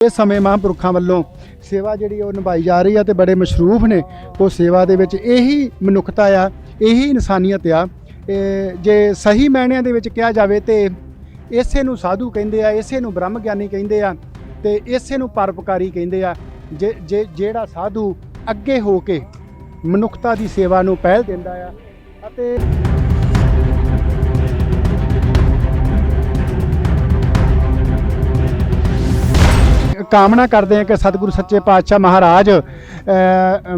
ਇਸ ਸਮੇਂ ਮਹਾਂਪੁਰਖਾਂ ਵੱਲੋਂ ਸੇਵਾ ਜਿਹੜੀ ਉਹ ਨਿਭਾਈ ਜਾ ਰਹੀ ਆ ਤੇ ਬੜੇ ਮਸ਼ਰੂਫ ਨੇ। ਉਹ ਸੇਵਾ ਦੇ ਵਿੱਚ ਇਹੀ ਮਨੁੱਖਤਾ ਆ, ਇਹੀ ਇਨਸਾਨੀਅਤ ਆ। ਜੇ ਸਹੀ ਮਾਇਨਿਆਂ ਦੇ ਵਿੱਚ ਕਿਹਾ ਜਾਵੇ ਤੇ ਇਸੇ ਨੂੰ ਸਾਧੂ ਕਹਿੰਦੇ ਆ, ਇਸੇ ਨੂੰ ਬ੍ਰਹਮ ਗਿਆਨੀ ਕਹਿੰਦੇ ਆ ਤੇ ਇਸੇ ਨੂੰ ਪਰਪਕਾਰੀ ਕਹਿੰਦੇ ਆ। ਜੇ, ਜੇ- ਜਿਹੜਾ ਸਾਧੂ ਅੱਗੇ ਹੋ ਕੇ ਮਨੁੱਖਤਾ ਦੀ ਸੇਵਾ ਨੂੰ ਪਹਿਲ ਦਿੰਦਾ ਆ ਅਤੇ ਕਾਮਨਾ ਕਰਦੇ ਹਾਂ ਕਿ ਸਤਿਗੁਰੂ ਸੱਚੇ ਪਾਤਸ਼ਾਹ ਮਹਾਰਾਜ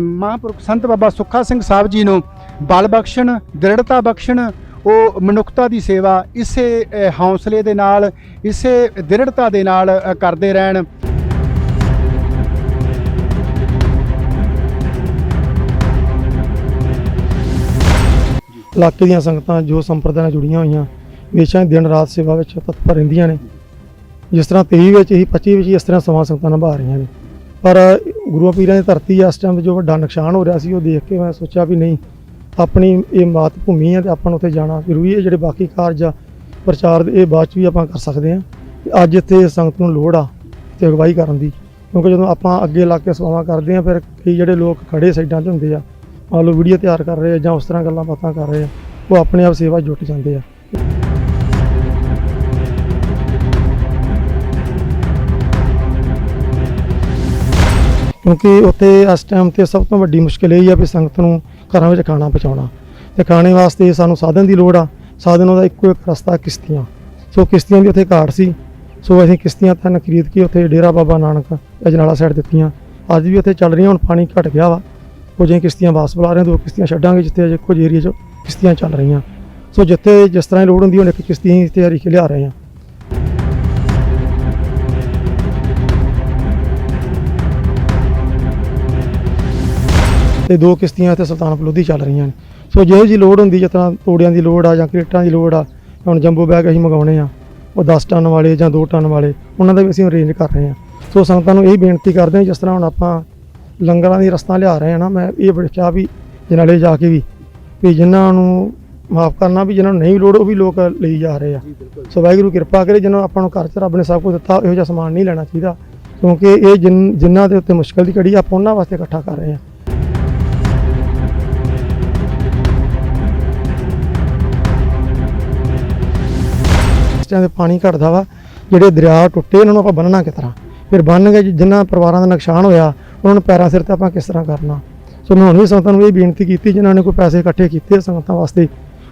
ਮਹਾਂਪੁਰਖ ਸੰਤ ਬਾਬਾ ਸੁੱਖਾ ਸਿੰਘ ਸਾਹਿਬ ਜੀ ਨੂੰ ਬਲ ਬਖਸ਼ਣ ਦ੍ਰਿੜਤਾ ਬਖਸ਼ਣ ਉਹ ਮਨੁੱਖਤਾ ਦੀ ਸੇਵਾ ਇਸੇ ਅ, ਹੌਸਲੇ ਦੇ ਨਾਲ ਇਸੇ ਦ੍ਰਿੜਤਾ ਦੇ ਨਾਲ ਕਰਦੇ ਰਹਿਣ। ਇਲਾਕੇ ਦੀਆਂ ਸੰਗਤਾਂ ਜੋ ਸੰਪਰਦਾਇ ਨਾਲ ਜੁੜੀਆਂ ਹੋਈਆਂ ਹਮੇਸ਼ਾ ਹੀ ਦਿਨ ਰਾਤ ਸੇਵਾ ਵਿੱਚ ਤਤਪਰ ਰਹਿੰਦੀਆਂ ਨੇ। ਜਿਸ ਤਰ੍ਹਾਂ 23 ਵਿੱਚ ਹੀ 25 ਵਿੱਚ ਹੀ ਇਸ ਤਰ੍ਹਾਂ ਸਮਾਂ ਸੰਗਤਾਂ ਨਿਭਾ ਰਹੀਆਂ ਨੇ। ਪਰ ਗੁਰੂਆਂ ਪੀਰਾਂ ਦੀ ਧਰਤੀ ਇਸ ਟਾਈਮ ਜੋ ਵੱਡਾ ਨੁਕਸਾਨ ਹੋ ਰਿਹਾ ਸੀ, ਉਹ ਦੇਖ ਕੇ ਮੈਂ ਸੋਚਿਆ ਵੀ ਨਹੀਂ, ਆਪਣੀ ਇਹ ਮਾਤ ਭੂਮੀ ਹੈ ਤੇ ਆਪਾਂ ਨੂੰ ਉੱਥੇ ਜਾਣਾ ਜ਼ਰੂਰੀ ਹੈ। ਜਿਹੜੇ ਬਾਕੀ ਕਾਰਜ ਆ, ਪ੍ਰਚਾਰ ਦੇ, ਇਹ ਬਾਅਦ ਚ ਵੀ ਆਪਾਂ ਕਰ ਸਕਦੇ ਹਾਂ। ਤੇ ਅੱਜ ਇੱਥੇ ਸੰਗਤ ਨੂੰ ਲੋੜ ਆ ਤੇ ਅਗਵਾਈ ਕਰਨ ਦੀ। ਕਿਉਂਕਿ ਜਦੋਂ ਆਪਾਂ ਅੱਗੇ ਲਾ ਕੇ ਸੇਵਾਵਾਂ ਕਰਦੇ ਆ ਫਿਰ ਕਈ ਜਿਹੜੇ ਲੋਕ ਖੜੇ ਸਾਈਡਾਂ 'ਤੇ ਹੁੰਦੇ ਆ, ਮੰਨ ਲਓ ਵੀਡੀਓ ਤਿਆਰ ਕਰ ਰਹੇ ਆ ਜਾਂ ਉਸ ਤਰ੍ਹਾਂ ਗੱਲਾਂ ਬਾਤਾਂ ਕਰ ਰਹੇ ਆ, ਉਹ ਆਪਣੇ ਆਪ ਸੇਵਾ 'ਚ ਜੁਟ ਜਾਂਦੇ ਆ। ਕਿਉਂਕਿ ਉੱਥੇ ਇਸ ਟਾਈਮ ਤੇ ਸਭ ਤੋਂ ਵੱਡੀ ਮੁਸ਼ਕਲ ਇਹ ਹੀ ਆ ਵੀ ਸੰਗਤ ਨੂੰ ਘਰਾਂ ਵਿੱਚ ਖਾਣਾ ਪਹੁੰਚਾਉਣਾ। ਤੇ ਖਾਣੇ ਵਾਸਤੇ ਸਾਨੂੰ ਸਾਧਨ ਦੀ ਲੋੜ ਆ। ਸਾਧਨ ਦਾ ਇੱਕੋ ਇੱਕ ਰਸਤਾ ਕਿਸ਼ਤੀਆਂ। ਸੋ ਕਿਸ਼ਤੀਆਂ ਦੀ ਉੱਥੇ ਘਾਟ ਸੀ। ਸੋ ਅਸੀਂ ਕਿਸ਼ਤੀਆਂ ਤਾਂ ਖਰੀਦ ਕੇ ਉੱਥੇ ਡੇਰਾ ਬਾਬਾ ਨਾਨਕ ਅਜਨਾਲਾ ਸਾਈਡ ਦਿੱਤੀਆਂ। ਅੱਜ ਵੀ ਉੱਥੇ ਚੱਲ ਰਹੀਆਂ ਹੁਣ ਪਾਣੀ ਘਟ ਗਿਆ ਵਾ। ਕੁਝ ਅਸੀਂ ਕਿਸ਼ਤੀਆਂ ਵਾਪਸ ਬੁਲਾ ਰਹੇ ਹਾਂ, ਦੋ ਕਿਸ਼ਤੀਆਂ ਛੱਡਾਂਗੇ ਜਿੱਥੇ ਅਜੇ ਕੁਝ ਏਰੀਆ 'ਚ ਕਿਸ਼ਤੀਆਂ ਚੱਲ ਰਹੀਆਂ। ਸੋ ਜਿੱਥੇ ਜਿਸ ਤਰ੍ਹਾਂ ਦੀ ਲੋੜ ਹੁੰਦੀ ਹੁਣ ਇੱਕ ਕਿਸ਼ਤੀ ਅਸੀਂ ਤਿਆਰੀ ਕੇ ਲਿਆ ਰਹੇ ਹਾਂ। ਤੇ ਦੋ ਕਿਸ਼ਤੀਆਂ ਇੱਥੇ ਸੁਲਤਾਨਪੁਰ ਲੋਧੀ ਚੱਲ ਰਹੀਆਂ ਨੇ। ਸੋ ਜਿਹੋ ਜੀ ਲੋੜ ਹੁੰਦੀ ਜਿਸ ਤਰ੍ਹਾਂ ਤੋੜਿਆਂ ਦੀ ਲੋੜ ਆ ਜਾਂ ਕ੍ਰੇਟਾਂ ਦੀ ਲੋੜ ਆ ਹੁਣ ਜੰਬੋ ਬੈਗ ਅਸੀਂ ਮੰਗਾਉਣੇ ਆ ਉਹ 10 ਟਨ ਵਾਲੇ ਜਾਂ 2 ਟਨ ਵਾਲੇ ਉਹਨਾਂ ਦਾ ਵੀ ਅਸੀਂ ਅਰੇਂਜ ਕਰ ਰਹੇ ਹਾਂ ਸੋ ਸੰਗਤਾਂ ਨੂੰ ਇਹ ਬੇਨਤੀ ਕਰਦੇ ਹਾਂ ਜਿਸ ਤਰ੍ਹਾਂ ਹੁਣ ਆਪਾਂ ਲੰਗਰਾਂ ਦੀ ਰਸਤਾ ਲਿਆ ਰਹੇ ਹਾਂ ਨਾ ਮੈਂ ਇਹ ਬੜਿਆ ਵੀ ਜਨਾਲੇ ਜਾ ਕੇ ਵੀ ਵੀ ਜਿਨ੍ਹਾਂ ਨੂੰ ਮਾਫ ਕਰਨਾ ਵੀ ਜਿਨ੍ਹਾਂ ਨੂੰ ਨਹੀਂ ਲੋੜ ਉਹ ਵੀ ਲੋਕ ਲਈ ਜਾ ਰਹੇ ਆ। ਸੋ ਵਾਹਿਗੁਰੂ ਕਿਰਪਾ ਕਰੇ ਜਿਹਨਾਂ ਨੂੰ ਆਪਾਂ ਨੂੰ ਘਰ 'ਚ ਰੱਬ ਨੇ ਸਭ ਕੁਝ ਦਿੱਤਾ ਇਹੋ ਜਿਹਾ ਸਮਾਨ ਨਹੀਂ ਲੈਣਾ ਚਾਹੀਦਾ ਕਿਉਂਕਿ ਇਹ ਜਿਨ- ਜਿਨ੍ਹਾਂ ਦੇ ਉੱਤੇ ਮੁਸ਼ਕਲ ਦੀ ਘੜੀ ਆ, ਆਪਾਂ ਉਹਨਾਂ ਵਾਸਤੇ ਇਕੱਠਾ ਕਰ ਰਹੇ ਹਾਂ ਇਸ ਟਾਈਮ ਤੇ ਪਾਣੀ ਘਟਦਾ ਵਾ, ਜਿਹੜੇ ਦਰਿਆ ਟੁੱਟੇ, ਇਹਨਾਂ ਨੂੰ ਆਪਾਂ ਬੰਨਣਾ ਕਿਸ ਤਰ੍ਹਾਂ? ਫਿਰ ਬੰਨ ਗਏ ਜਿਨ੍ਹਾਂ ਪਰਿਵਾਰਾਂ ਦਾ ਨੁਕਸਾਨ ਹੋਇਆ, ਉਹਨਾਂ ਨੂੰ ਪੈਰਾਂ ਸਿਰ ਤੇ ਆਪਾਂ ਕਿਸ ਤਰ੍ਹਾਂ ਕਰਨਾ? ਸੋ ਮੈਂ ਹੁਣ ਵੀ ਸੰਗਤਾਂ ਨੂੰ ਇਹ ਬੇਨਤੀ ਕੀਤੀ, ਜਿਨ੍ਹਾਂ ਨੇ ਕੋਈ ਪੈਸੇ ਇਕੱਠੇ ਕੀਤੇ ਆ ਸੰਗਤਾਂ ਵਾਸਤੇ,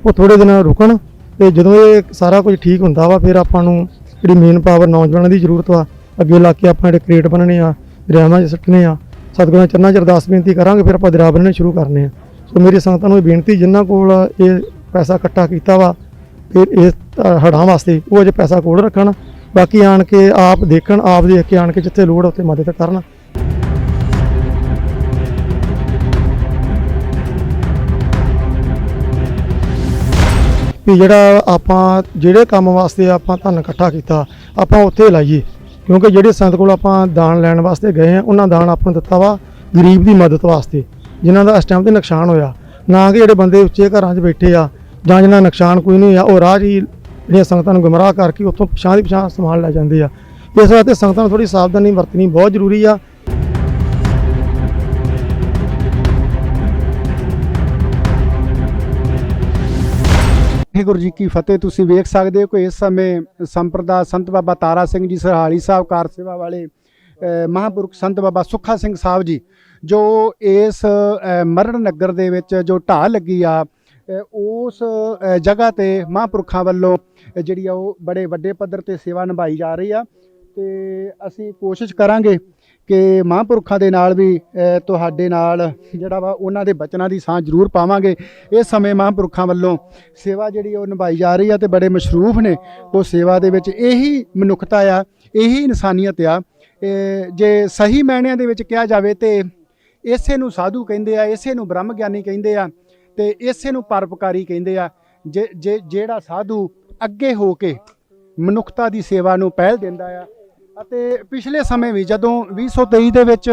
ਉਹ ਥੋੜੇ ਦਿਨ ਰੁਕਣ ਤੇ ਜਦੋਂ ਇਹ ਸਾਰਾ ਕੁਝ ਠੀਕ ਹੁੰਦਾ ਵਾ, ਫਿਰ ਆਪਾਂ ਨੂੰ ਜਿਹੜੀ ਮੇਨ ਪਾਵਰ ਨੌਜਵਾਨਾਂ ਦੀ ਜ਼ਰੂਰਤ ਵਾ, ਅੱਗੇ ਲਾ ਕੇ ਆਪਾਂ ਜਿਹੜੇ ਕ੍ਰੀਏਟ ਬਣਨੇ ਆ, ਦਰਿਆਵਾਂ 'ਚ ਸੁੱਟਣੇ ਆ, ਸਤਿਗੁਰਾਂ ਚਰਨਾਂ 'ਚ ਅਰਦਾਸ ਬੇਨਤੀ ਕਰਾਂਗੇ, ਫਿਰ ਆਪਾਂ ਦਰਿਆ ਬਣਨੇ ਸ਼ੁਰੂ ਕਰਨੇ ਆ। ਸੋ ਮੇਰੀ ਸੰਗਤਾਂ ਨੂੰ ਇਹ ਬੇਨਤੀ, ਜਿਨ੍ਹਾਂ ਕੋਲ ਇਹ ਪੈਸਾ ਇਕੱਠਾ ਕੀਤਾ ਵਾ ਫਿਰ ਇਸ ਹੜਾਂ ਵਾਸਤੇ ਉਹ ਅਜੇ ਪੈਸਾ ਕੋਲ ਰੱਖਣ, ਬਾਕੀ ਆਣ ਕੇ ਆਪ ਦੇਖਣ, ਆਪ ਦੇਖ ਕੇ ਆਣ ਕੇ ਜਿੱਥੇ ਲੋੜ ਉੱਥੇ ਮਦਦ ਕਰਨ। ਵੀ ਜਿਹੜਾ ਆਪਾਂ, ਜਿਹੜੇ ਕੰਮ ਵਾਸਤੇ ਆਪਾਂ ਧਨ ਇਕੱਠਾ ਕੀਤਾ, ਆਪਾਂ ਉੱਥੇ ਲਾਈਏ। ਕਿਉਂਕਿ ਜਿਹੜੇ ਸੰਤ ਕੋਲ ਆਪਾਂ ਦਾਨ ਲੈਣ ਵਾਸਤੇ ਗਏ ਆ ਉਹਨਾਂ ਦਾਨ ਆਪਾਂ ਨੂੰ ਦਿੱਤਾ ਵਾ ਗਰੀਬ ਦੀ ਮਦਦ ਵਾਸਤੇ, ਜਿਨ੍ਹਾਂ ਦਾ ਇਸ ਟਾਈਮ ਤੇ ਨੁਕਸਾਨ ਹੋਇਆ। ਨਾ ਕਿ ਜਿਹੜੇ ਬੰਦੇ ਉੱਚੇ ਘਰਾਂ 'ਚ ਬੈਠੇ ਆ ਜਾਂ ਜਿਨ੍ਹਾਂ ਨੁਕਸਾਨ ਕੋਈ ਨਹੀਂ ਆ ਉਹ ਰਾਹ ਜੀ ਜਿਹੜੀਆਂ ਸੰਗਤਾਂ ਨੂੰ ਗੁੰਮਰਾਹ ਕਰਕੇ ਉੱਥੋਂ ਪਛਾਣ ਦੀ ਪਛਾਣ ਸਮਾਨ ਲੈ ਜਾਂਦੇ ਆ। ਇਸ ਵਾਸਤੇ ਸੰਗਤਾਂ ਨੂੰ ਥੋੜੀ ਸਾਵਧਾਨੀ ਵਰਤਣੀ ਬਹੁਤ ਜ਼ਰੂਰੀ ਆ। ਵਾਹਿਗੁਰੂ ਜੀ ਕੀ ਫਤਿਹ ਤੁਸੀਂ ਵੇਖ ਸਕਦੇ ਹੋ ਕਿ ਇਸ ਸਮੇਂ ਸੰਪਰਦਾ ਸੰਤ ਬਾਬਾ ਤਾਰਾ ਸਿੰਘ ਜੀ ਸਰਹਾਲੀ ਸਾਹਿਬ ਕਾਰ ਸੇਵਾ ਵਾਲੇ ਅ, ਮਹਾਂਪੁਰਖ ਸੰਤ ਬਾਬਾ ਸੁੱਖਾ ਸਿੰਘ ਸਾਹਿਬ ਜੀ ਜੋ ਇਸ ਮਰਨ ਨਗਰ ਦੇ ਵਿੱਚ ਜੋ ਢਾਹ ਲੱਗੀ ਆ ਉਸ ਜਗ੍ਹਾ ਤੇ ਮਹਾਂਪੁਰਖਾਂ ਵੱਲੋਂ ਜਿਹੜੀ ਆ ਉਹ ਬੜੇ ਵੱਡੇ ਪੱਧਰ ਤੇ ਸੇਵਾ ਨਿਭਾਈ ਜਾ ਰਹੀ ਆ। ਤੇ ਅਸੀਂ ਕੋਸ਼ਿਸ਼ ਕਰਾਂਗੇ ਕਿ ਮਹਾਂਪੁਰਖਾਂ ਦੇ ਨਾਲ ਵੀ ਤੁਹਾਡੇ ਨਾਲ ਜਿਹੜਾ ਵਾ ਉਹਨਾਂ ਦੇ ਬਚਨਾਂ ਦੀ ਸਾਂਝ ਜ਼ਰੂਰ ਪਾਵਾਂਗੇ। ਇਸ ਸਮੇਂ ਮਹਾਂਪੁਰਖਾਂ ਵੱਲੋਂ ਸੇਵਾ ਜਿਹੜੀ ਉਹ ਨਿਭਾਈ ਜਾ ਰਹੀ ਆ ਤੇ ਬੜੇ ਮਸ਼ਰੂਫ ਨੇ। ਉਹ ਸੇਵਾ ਦੇ ਵਿੱਚ ਇਹੀ ਮਨੁੱਖਤਾ ਆ, ਇਹੀ ਇਨਸਾਨੀਅਤ ਆ। ਜੇ ਸਹੀ ਮਾਇਨਿਆਂ ਦੇ ਵਿੱਚ ਕਿਹਾ ਜਾਵੇ ਤੇ ਇਸੇ ਨੂੰ ਸਾਧੂ ਕਹਿੰਦੇ ਆ, ਇਸੇ ਨੂੰ ਬ੍ਰਹਮ ਗਿਆਨੀ ਕਹਿੰਦੇ ਆ। ਤੇ ਇਸੇ ਨੂੰ ਪਰਪਕਾਰੀ ਕਹਿੰਦੇ ਆ, ਜੇ ਜੇ ਜਿਹੜਾ ਸਾਧੂ ਅੱਗੇ ਹੋ ਕੇ ਮਨੁੱਖਤਾ ਦੀ ਸੇਵਾ ਨੂੰ ਪਹਿਲ ਦਿੰਦਾ ਆ ਅਤੇ ਪਿਛਲੇ ਸਮੇਂ ਵੀ ਜਦੋਂ 2023 ਦੇ ਵਿੱਚ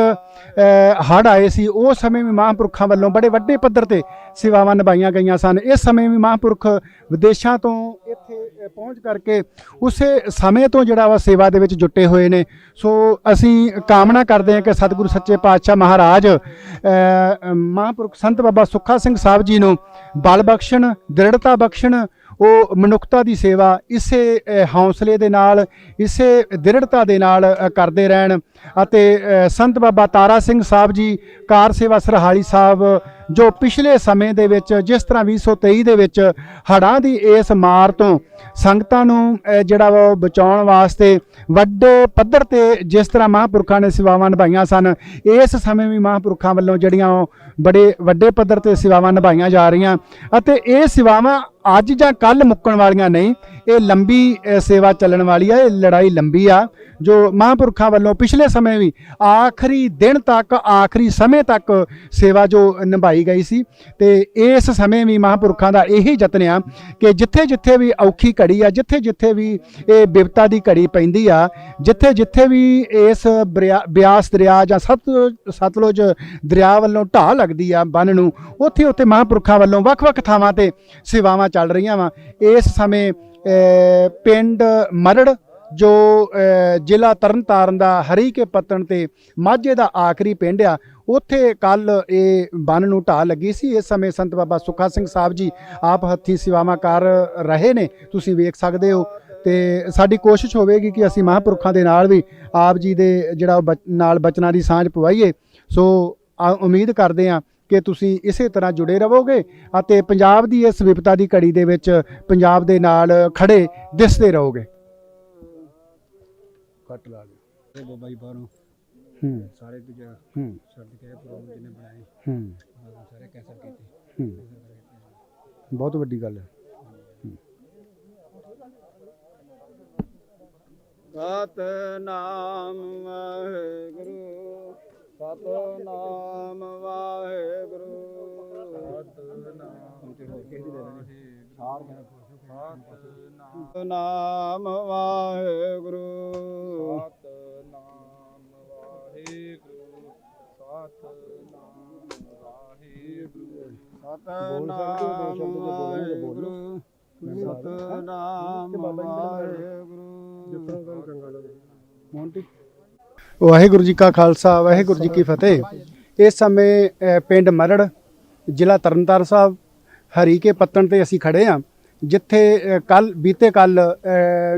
ਹੜ ਆਏ ਸੀ, ਉਸ ਸਮੇਂ ਵੀ ਮਹਾਂਪੁਰਖਾਂ ਵੱਲੋਂ ਬੜੇ ਵੱਡੇ ਪੱਧਰ ਤੇ ਸੇਵਾਵਾਂ ਨਿਭਾਈਆਂ ਗਈਆਂ ਸਨ। ਇਸ ਸਮੇਂ ਵੀ ਮਹਾਂਪੁਰਖ ਵਿਦੇਸ਼ਾਂ ਤੋਂ ਇੱਥੇ ਪਹੁੰਚ ਕਰਕੇ ਉਸੇ ਸਮੇਂ ਤੋਂ ਜਿਹੜਾ ਵਾ ਸੇਵਾ ਦੇ ਵਿੱਚ ਜੁਟੇ ਹੋਏ ਨੇ। ਸੋ ਅਸੀਂ ਕਾਮਨਾ ਕਰਦੇ ਹਾਂ ਕਿ ਸਤਿਗੁਰੂ ਸੱਚੇ ਪਾਤਸ਼ਾਹ ਮਹਾਰਾਜ ਮਹਾਂਪੁਰਖ ਸੰਤ ਬਾਬਾ ਸੁੱਖਾ ਸਿੰਘ ਸਾਹਿਬ ਜੀ ਨੂੰ ਬਲ ਬਖਸ਼ਣ, ਦ੍ਰਿੜਤਾ ਬਖਸ਼ਣ ਉਹ ਮਨੁੱਖਤਾ ਦੀ ਸੇਵਾ ਇਸੇ ਅ, ਹੌਸਲੇ ਦੇ ਨਾਲ ਇਸੇ ਦ੍ਰਿੜਤਾ ਦੇ ਨਾਲ ਕਰਦੇ ਰਹਿਣ ਅਤੇ ਸੰਤ ਬਾਬਾ ਤਾਰਾ ਸਿੰਘ ਸਾਹਿਬ ਜੀ ਕਾਰ ਸੇਵਾ ਸਰਹਾਲੀ ਸਾਹਿਬ ਜੋ ਪਿਛਲੇ ਸਮੇਂ ਦੇ ਵਿੱਚ, ਜਿਸ ਤਰ੍ਹਾਂ 2023 ਦੇ ਵਿੱਚ ਹੜ੍ਹਾਂ ਦੀ ਇਸ ਮਾਰ ਤੋਂ ਸੰਗਤਾਂ ਨੂੰ ਜਿਹੜਾ ਵਾ ਉਹ ਬਚਾਉਣ ਵਾਸਤੇ ਵੱਡੇ ਪੱਧਰ ਤੇ ਜਿਸ ਤਰ੍ਹਾਂ ਮਹਾਂਪੁਰਖਾਂ ਨੇ ਸੇਵਾਵਾਂ ਨਿਭਾਈਆਂ ਸਨ, ਇਸ ਸਮੇਂ ਵੀ ਮਹਾਂਪੁਰਖਾਂ ਵੱਲੋਂ ਜਿਹੜੀਆਂ ਉਹ ਬੜੇ ਵੱਡੇ ਪੱਧਰ ਤੇ ਸੇਵਾਵਾਂ ਨਿਭਾਈਆਂ ਜਾ ਰਹੀਆਂ ਅਤੇ ਇਹ ਸੇਵਾਵਾਂ ਅੱਜ ਜਾਂ ਕੱਲ ਮੁੱਕਣ ਵਾਲੀਆਂ ਨਹੀਂ, ਇਹ ਲੰਬੀ ਸੇਵਾ ਚੱਲਣ ਵਾਲੀ ਆ, ਇਹ ਲੜਾਈ ਲੰਬੀ ਆ। ਜੋ ਮਹਾਂਪੁਰਖਾਂ ਵੱਲੋਂ ਪਿਛਲੇ ਸਮੇਂ ਵੀ ਆਖਰੀ ਦਿਨ ਤੱਕ, ਆਖਰੀ ਸਮੇਂ ਤੱਕ ਸੇਵਾ ਜੋ ਨਿਭਾਈ ਗਈ ਸੀ ਤੇ ਇਸ ਸਮੇਂ ਵੀ ਮਹਾਂਪੁਰਖਾਂ ਦਾ ਇਹੀ ਯਤਨ ਆ ਕਿ ਜਿੱਥੇ ਜਿੱਥੇ ਵੀ ਔਖੀ ਘੜੀ ਆ ਜਿੱਥੇ ਜਿੱਥੇ ਵੀ ਇਹ ਬਿਪਤਾ ਦੀ ਘੜੀ ਪੈਂਦੀ ਆ ਜਿੱਥੇ ਜਿੱਥੇ ਵੀ ਇਸ ਬਰਿਆ- ਬਿਆਸ ਦਰਿਆ ਜਾਂ ਸਤ, ਸਤਲੁਜ ਦਰਿਆ ਵੱਲੋਂ ਢਾਹ ਲੱਗਦੀ ਆ ਬੰਨ ਨੂੰ ਉੱਥੇ ਉੱਥੇ ਮਹਾਂਪੁਰਖਾਂ ਵੱਲੋਂ ਵੱਖ-ਵੱਖ ਥਾਵਾਂ ਤੇ ਸੇਵਾਵਾਂ ਚੱਲ ਰਹੀਆਂ ਵਾ। ਇਸ ਸਮੇਂ ਪਿੰਡ ਮਰੜ ਜੋ ਜ਼ਿਲ੍ਹਾ ਤਰਨਤਾਰਨ ਦਾ ਹਰੀ ਕੇ ਪੱਤਣ ਤੇ ਮਾਝੇ ਦਾ ਆਖਰੀ ਪਿੰਡ ਆ, ਉੱਥੇ ਕੱਲ ਇਹ ਬੰਨ ਨੂੰ ਢਾਹ ਲੱਗੀ ਸੀ। ਇਸ ਸਮੇਂ ਸੰਤ ਬਾਬਾ ਸੁੱਖਾ ਸਿੰਘ ਸਾਹਿਬ ਜੀ ਆਪ ਹੱਥੀ ਸੇਵਾਵਾਂ ਕਰ ਰਹੇ ਨੇ। ਤੁਸੀਂ ਵੇਖ ਸਕਦੇ ਹੋ ਤੇ ਸਾਡੀ ਕੋਸ਼ਿਸ਼ ਹੋਵੇਗੀ ਕਿ ਅਸੀਂ ਮਹਾਂਪੁਰਖਾਂ ਦੇ ਨਾਲ ਵੀ ਆਪ ਜੀ ਦੇ ਜਿਹੜਾ ਉਹ ਬਚ- ਨਾਲ ਬਚਨਾਂ ਦੀ ਸਾਂਝ ਪਵਾਈਏ। ਸੋ ਆ- ਉਮੀਦ ਕਰਦੇ ਹਾਂ ਕਿ ਤੁਸੀਂ ਇਸੇ ਤਰ੍ਹਾਂ ਜੁੜੇ ਰਹੋਗੇ ਅਤੇ ਪੰਜਾਬ ਦੀ ਇਸ ਵਿਪਤਾ ਦੀ ਘੜੀ ਦੇ ਵਿੱਚ ਪੰਜਾਬ ਦੇ ਨਾਲ ਖੜੇ ਦਿਸਦੇ ਰਹੋਗੇ। ਕੱਟ ਲਾ ਤੇ ਬਾਬਾ ਜੀ ਬਾਹਰੋਂ ਹੂੰ। ਸਾਰੇ ਦੂਜੇ ਹੂੰ। ਛੱਡ ਕੇ ਪ੍ਰੋਗਰਾਮ ਜਿਹਨੇ ਬਣਾਏ ਹੂੰ। ਸਾਰੇ ਕੈਂਸਲ ਕੀਤੇ। ਹੂੰ। ਬਹੁਤ ਵੱਡੀ ਗੱਲ ਹੈ। ਸਤਨਾਮ ਵਾਹਿਗੁਰੂ ਸਤਨਾਮ ਵਾਹਿਗੁਰੂ। ਸਤਨਾਮ ਤੇ ਹੋਰ ਕਿਸੇ ਦੀ ਦੇਣੀ ਸਾਰ ਸਤਨਾਮ। ਵਾਹਿਗੁਰੂ। ਸਤਨਾਮ ਵਾਹਿਗੁਰੂ। ਸਤਨਾਮ ਵਾਹਿਗੁਰੂ। ਸਤਨਾਮ ਵਾਹਿਗੁਰੂ। ਸਤਨਾਮ ਵਾਹਿਗੁਰੂ ਮੋਂਟੀ ਵਾਹਿਗੁਰੂ ਜੀ ਕਾ ਖਾਲਸਾ ਵਾਹਿਗੁਰੂ ਜੀ ਕੀ ਫਤਿਹ। ਇਸ ਸਮੇਂ ਪਿੰਡ ਮਰੜ ਜ਼ਿਲ੍ਹਾ ਤਰਨਤਾਰਨ ਸਾਹਿਬ ਹਰੀਕੇ ਪੱਤਣ ਤੇ ਅਸੀਂ ਖੜੇ ਹਾਂ ਜਿੱਥੇ ਕੱਲ ਬੀਤੇ ਕੱਲ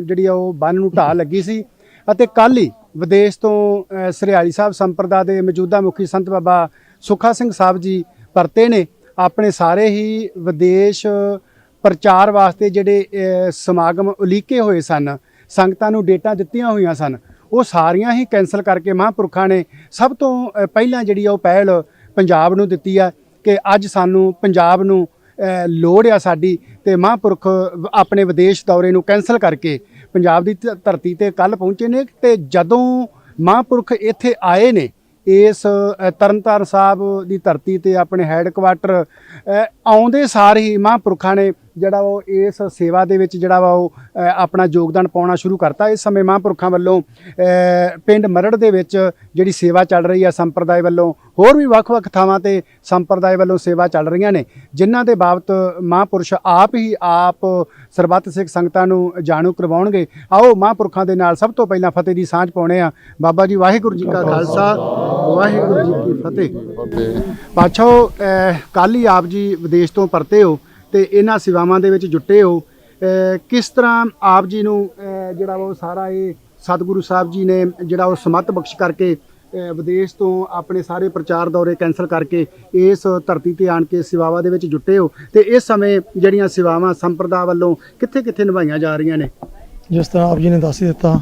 ਜਿਹੜੀ ਆ ਉਹ ਬੰਨ ਨੂੰ ਢਾਹ ਲੱਗੀ ਸੀ ਅਤੇ ਕੱਲ ਹੀ ਵਿਦੇਸ਼ ਤੋਂ ਅ, ਸਰਿਆਲੀ ਸਾਹਿਬ ਸੰਪਰਦਾ ਦੇ ਮੌਜੂਦਾ ਮੁਖੀ ਸੰਤ ਬਾਬਾ ਸੁੱਖਾ ਸਿੰਘ ਸਾਹਿਬ ਜੀ ਪਰਤੇ ਨੇ। ਆਪਣੇ ਸਾਰੇ ਹੀ ਵਿਦੇਸ਼ ਪ੍ਰਚਾਰ ਵਾਸਤੇ ਜਿਹੜੇ ਸਮਾਗਮ ਉਲੀਕੇ ਹੋਏ ਸਨ ਸੰਗਤਾਂ ਨੂੰ ਡੇਟਾਂ ਦਿੱਤੀਆਂ ਹੋਈਆਂ ਸਨ ਉਹ ਸਾਰੀਆਂ ਹੀ ਕੈਨਸਲ ਕਰਕੇ ਮਹਾਂਪੁਰਖਾਂ ਨੇ ਸਭ ਤੋਂ ਪਹਿਲਾਂ ਜਿਹੜੀ ਆ ਉਹ ਪਹਿਲ ਪੰਜਾਬ ਨੂੰ ਦਿੱਤੀ ਆ ਕਿ ਅੱਜ ਸਾਨੂੰ ਪੰਜਾਬ ਨੂੰ ਲੋੜ ਆ ਸਾਡੀ ਤੇ ਮਹਾਂਪੁਰਖ ਆਪਣੇ ਵਿਦੇਸ਼ ਦੌਰੇ ਨੂੰ ਕੈਨਸਲ ਕਰਕੇ ਪੰਜਾਬ ਦੀ ਧ- ਧਰਤੀ ਤੇ ਕੱਲ ਪਹੁੰਚੇ ਨੇ ਤੇ ਜਦੋਂ ਮਹਾਂਪੁਰਖ ਇੱਥੇ ਆਏ ਨੇ ਇਸ ਤਰਨਤਾਰਨ ਸਾਹਿਬ ਦੀ ਧਰਤੀ ਤੇ ਆਪਣੇ ਹੈੱਡਕੁਆਟਰ ਅ, ਆਉਂਦੇ ਸਾਰ ਹੀ ਮਹਾਂਪੁਰਖਾਂ ਨੇ ਜਿਹੜਾ ਉਹ ਇਸ ਸੇਵਾ ਦੇ ਵਿੱਚ ਜਿਹੜਾ ਵਾ ਉਹ ਆਪਣਾ ਯੋਗਦਾਨ ਪਾਉਣਾ ਸ਼ੁਰੂ ਕਰਤਾ। ਇਸ ਸਮੇਂ ਮਹਾਂਪੁਰਖਾਂ ਵੱਲੋਂ ਪਿੰਡ ਮਰੜ ਦੇ ਵਿੱਚ ਜਿਹੜੀ ਸੇਵਾ ਚੱਲ ਰਹੀ ਹੈ ਸੰਪਰਦਾਇ ਵੱਲੋਂ, ਹੋਰ ਵੀ ਵੱਖ-ਵੱਖ ਥਾਵਾਂ ਤੇ ਸੰਪਰਦਾਇ ਵੱਲੋਂ ਸੇਵਾ ਚੱਲ ਰਹੀਆਂ ਨੇ, ਜਿਨ੍ਹਾਂ ਦੇ ਬਾਬਤ ਮਹਾਂਪੁਰਸ਼ ਆਪ ਹੀ ਆਪ ਸਰਬੱਤ ਸਿੱਖ ਸੰਗਤਾਂ ਨੂੰ ਜਾਣੂ ਕਰਵਾਉਣਗੇ। ਆਓ ਮਹਾਂਪੁਰਖਾਂ ਦੇ ਨਾਲ ਸਭ ਤੋਂ ਪਹਿਲਾਂ ਫਤਿਹ ਦੀ ਸਾਂਝ ਪਾਉਣੇ ਆ ਬਾਬਾ ਜੀ, ਵਾਹਿਗੁਰੂ ਜੀ ਕਾ ਖਾਲਸਾ। ਵਾਹਿਗੁਰੂ ਜੀ ਕੀ ਫਤਿਹ। ਪਾਛੋ ਕੱਲ ਹੀ ਆਪ ਜੀ ਵਿਦੇਸ਼ ਤੋਂ ਪਰਤੇ ਹੋ ਤੇ ਇਹਨਾਂ ਸੇਵਾਵਾਂ ਦੇ ਵਿੱਚ ਜੁਟੇ ਹੋ। ਕਿਸ ਤਰ੍ਹਾਂ ਆਪ ਜੀ ਨੂੰ ਜਿਹੜਾ ਵਾ ਉਹ ਸਾਰਾ ਇਹ ਸਤਿਗੁਰੂ ਸਾਹਿਬ ਜੀ ਨੇ ਜਿਹੜਾ ਉਹ ਸਮਤ ਬਖਸ਼ ਕਰਕੇ ਵਿਦੇਸ਼ ਤੋਂ ਆਪਣੇ ਸਾਰੇ ਪ੍ਰਚਾਰ ਦੌਰੇ ਕੈਨਸਲ ਕਰਕੇ ਇਸ ਧਰਤੀ ਤੇ ਆਣ ਕੇ ਸੇਵਾਵਾਂ ਦੇ ਵਿੱਚ ਜੁਟੇ ਹੋ ਤੇ ਇਸ ਸਮੇਂ ਜਿਹੜੀਆਂ ਸੇਵਾਵਾਂ ਸੰਪਰਦਾ ਵੱਲੋਂ ਕਿੱਥੇ ਕਿੱਥੇ ਨਿਭਾਈਆਂ ਜਾ ਰਹੀਆਂ ਨੇ? ਜਿਸ ਤਰ੍ਹਾਂ ਆਪ ਜੀ ਨੇ ਦੱਸ ਹੀ ਦਿੱਤਾ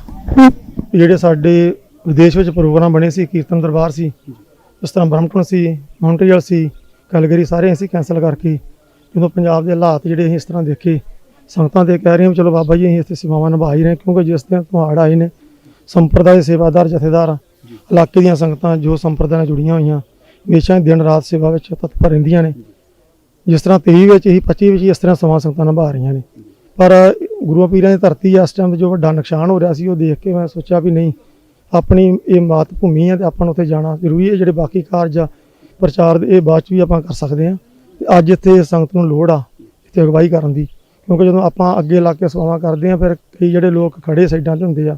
ਜਿਹੜੇ ਸਾਡੇ ਵਿਦੇਸ਼ ਵਿੱਚ ਪ੍ਰੋਗਰਾਮ ਬਣੇ ਸੀ, ਕੀਰਤਨ ਦਰਬਾਰ ਸੀ ਜਿਸ ਤਰ੍ਹਾਂ ਬ੍ਰਹਮਟਨ ਸੀ ਮੌਂਟਰੀਅਲ ਸੀ, ਕੈਲਗਰੀ ਸਾਰੇ ਅਸੀਂ ਕੈਂਸਲ ਕਰਕੇ ਜਦੋਂ ਪੰਜਾਬ ਦੇ ਹਾਲਾਤ ਜਿਹੜੇ ਅਸੀਂ ਇਸ ਤਰ੍ਹਾਂ ਦੇਖੇ, ਸੰਗਤਾਂ ਦੇ ਕਹਿ ਰਹੇ ਹਾਂ ਵੀ ਚਲੋ ਬਾਬਾ ਜੀ, ਅਸੀਂ ਇੱਥੇ ਸੇਵਾਵਾਂ ਨਿਭਾ ਹੀ ਰਹੇ ਕਿਉਂਕਿ ਜਿਸ ਦਿਨ ਤੋਂ ਆਏ ਨੇ ਸੰਪਰਦਾਇ ਸੇਵਾਦਾਰ, ਜਥੇਦਾਰ, ਇਲਾਕੇ ਦੀਆਂ ਸੰਗਤਾਂ ਜੋ ਸੰਪਰਦਾਇ ਨਾਲ ਜੁੜੀਆਂ ਹੋਈਆਂ, ਹਮੇਸ਼ਾ ਹੀ ਦਿਨ ਰਾਤ ਸੇਵਾ ਵਿੱਚ ਤਤਪਰ ਰਹਿੰਦੀਆਂ ਨੇ। ਜਿਸ ਤਰ੍ਹਾਂ 23 ਵਿੱਚ ਹੀ 25 ਵਿੱਚ ਹੀ ਇਸ ਤਰ੍ਹਾਂ ਸਮਾਂ ਸੰਗਤਾਂ ਨਿਭਾ ਰਹੀਆਂ ਨੇ। ਪਰ ਗੁਰੂਆਂ ਪੀਰਾਂ ਦੀ ਧਰਤੀ ਇਸ ਟਾਈਮ ਜੋ ਵੱਡਾ ਨੁਕਸਾਨ ਹੋ ਰਿਹਾ ਸੀ, ਉਹ ਦੇਖ ਕੇ ਮੈਂ ਸੋਚਿਆ ਵੀ ਨਹੀਂ ਆਪਣੀ ਇਹ ਮਾਤ ਭੂਮੀ ਹੈ ਤੇ ਆਪਾਂ ਨੂੰ ਉੱਥੇ ਜਾਣਾ ਜ਼ਰੂਰੀ ਹੈ। ਜਿਹੜੇ ਬਾਕੀ ਕਾਰਜ ਆ, ਪ੍ਰਚਾਰ ਦੇ, ਇਹ ਬਾਅਦ ਚ ਵੀ ਆਪਾਂ ਕਰ ਸਕਦੇ ਆ ਤੇ ਅੱਜ ਇੱਥੇ ਸੰਗਤ ਨੂੰ ਲੋੜ ਆ, ਇੱਥੇ ਅਗਵਾਈ ਕਰਨ ਦੀ। ਕਿਉਂਕਿ ਜਦੋਂ ਆਪਾਂ ਅੱਗੇ ਲਾ ਕੇ ਸੇਵਾਵਾਂ ਕਰਦੇ ਆ ਫਿਰ ਕਈ ਜਿਹੜੇ ਲੋਕ ਖੜੇ ਸਾਈਡਾਂ 'ਚ ਹੁੰਦੇ ਆ,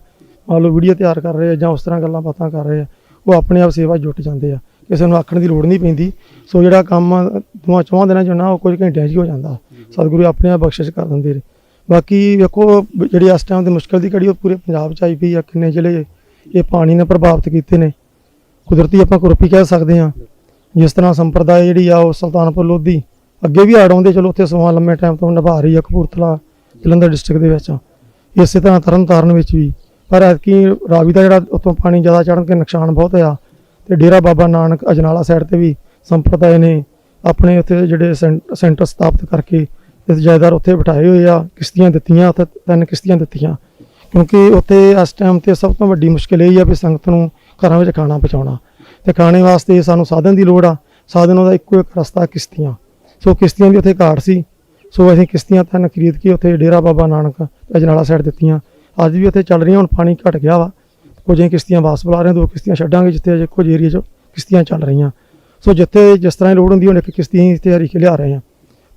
ਮੰਨ ਲਓ ਵੀਡੀਓ ਤਿਆਰ ਕਰ ਰਹੇ ਆ ਜਾਂ ਉਸ ਤਰ੍ਹਾਂ ਗੱਲਾਂ ਬਾਤਾਂ ਕਰ ਰਹੇ ਆ, ਉਹ ਆਪਣੇ ਆਪ ਸੇਵਾ 'ਚ ਜੁਟ ਜਾਂਦੇ ਆ। ਕਿਸੇ ਨੂੰ ਆਖਣ ਦੀ ਲੋੜ ਨਹੀਂ ਪੈਂਦੀ। ਸੋ ਜਿਹੜਾ ਕੰਮ ਦੋਵਾਂ ਚੌਹਾਂ ਦਿਨਾਂ 'ਚ ਨਾ ਉਹ ਕੁਝ ਘੰਟਿਆਂ 'ਚ ਹੀ ਹੋ ਜਾਂਦਾ। ਸਤਿਗੁਰੂ ਆਪਣੇ ਆਪ ਬਖਸ਼ਿਸ਼ ਕਰ ਦਿੰਦੇ ਨੇ। ਬਾਕੀ ਵੇਖੋ ਬ- ਜਿਹੜੀ ਇਸ ਟਾਈਮ ਤੇ ਮੁਸ਼ਕਲ ਦੀ ਘੜੀ, ਉਹ ਪੂਰੇ ਪੰਜਾਬ 'ਚ ਆਈ ਪਈ ਆ, ਕਿੰਨੇ ਜ਼ਿਲ੍ਹੇ ਇਹ ਪਾਣੀ ਨੇ ਪ੍ਰਭਾਵਿਤ ਕੀਤੇ ਨੇ। ਕੁਦਰਤੀ ਆਪਾਂ ਕੁਰਪੀ ਕਹਿ ਸਕਦੇ ਹਾਂ। ਜਿਸ ਤਰ੍ਹਾਂ ਸੰਪਰਦਾਇ ਜਿਹੜੀ ਆ ਉਹ ਸੁਲਤਾਨਪੁਰ ਲੋਧੀ, ਅੱਗੇ ਵੀ ਆੜ ਆਉਂਦੇ, ਚਲੋ ਉੱਥੇ ਸਮਾਂ ਲੰਮੇ ਟਾਈਮ ਤੋਂ ਨਿਭਾ ਰਹੀ ਆ ਕਪੂਰਥਲਾ, ਜਲੰਧਰ ਡਿਸਟ੍ਰਿਕਟ ਦੇ ਵਿੱਚ। ਇਸੇ ਤਰ੍ਹਾਂ ਤਰਨਤਾਰਨ ਵਿੱਚ ਵੀ। ਪਰ ਐਤਕੀ ਰਾਵੀ ਦਾ ਜਿਹੜਾ ਉੱਥੋਂ ਪਾਣੀ ਜ਼ਿਆਦਾ ਚੜ੍ਹਨ ਕੇ ਨੁਕਸਾਨ ਬਹੁਤ ਹੋਇਆ। ਤੇ ਡੇਰਾ ਬਾਬਾ ਨਾਨਕ ਅਜਨਾਲਾ ਸਾਈਡ ਤੇ ਵੀ ਸੰਪਰਦਾਇ ਨੇ ਆਪਣੇ ਉੱਥੇ ਜਿਹੜੇ ਸੈਂ- ਸੈਂਟਰ ਸਥਾਪਿਤ ਕਰਕੇ ਇਸ ਜਾਇਦਾਰ ਉੱਥੇ ਬਿਠਾਏ ਹੋਏ ਆ। ਕਿਸ਼ਤੀਆਂ ਦਿੱਤੀਆਂ, ਉੱਥੇ ਤਿੰਨ ਕਿਸ਼ਤੀਆਂ ਦਿੱਤੀਆਂ। ਕਿਉਂਕਿ ਉੱਥੇ ਇਸ ਟਾਈਮ ਤੇ ਸਭ ਤੋਂ ਵੱਡੀ ਮੁਸ਼ਕਲ ਇਹ ਹੀ ਆ ਵੀ ਸੰਗਤ ਨੂੰ ਘਰਾਂ ਵਿੱਚ ਖਾਣਾ ਪਹੁੰਚਾਉਣਾ। ਤੇ ਖਾਣੇ ਵਾਸਤੇ ਸਾਨੂੰ ਸਾਧਨ ਦੀ ਲੋੜ ਆ। ਸਾਧਨ ਉਹਦਾ ਇੱਕੋ ਇੱਕ ਰਸਤਾ ਕਿਸ਼ਤੀਆਂ। ਸੋ ਕਿਸ਼ਤੀਆਂ ਦੀ ਉੱਥੇ ਘਾਟ ਸੀ। ਸੋ ਅਸੀਂ ਕਿਸ਼ਤੀਆਂ ਤਿੰਨ ਖਰੀਦ ਕੇ ਉੱਥੇ ਡੇਰਾ ਬਾਬਾ ਨਾਨਕ ਅਜਨਾਲਾ ਸਾਈਡ ਦਿੱਤੀਆਂ। ਅੱਜ ਵੀ ਉੱਥੇ ਚੱਲ ਰਹੀਆਂ, ਹੁਣ ਪਾਣੀ ਘਟ ਗਿਆ ਵਾ। ਕੁਝ ਅਸੀਂ ਕਿਸ਼ਤੀਆਂ ਵਾਪਸ ਬੁਲਾ ਰਹੇ ਦੋ ਕਿਸ਼ਤੀਆਂ ਛੱਡਾਂਗੇ, ਜਿੱਥੇ ਅਜੇ ਕੁਝ ਏਰੀਆ 'ਚ ਕਿਸ਼ਤੀਆਂ ਚੱਲ ਰਹੀਆਂ। ਸੋ ਜਿੱਥੇ ਜਿਸ ਤਰ੍ਹਾਂ ਦੀ ਲੋੜ ਹੁੰਦੀ, ਹੁਣ ਇੱਕ ਕਿਸ਼ਤੀ ਅਸੀਂ ਇੱਥੇ ਹਰੀਕੇ ਲਿਆ ਰਹੇ ਹਾਂ।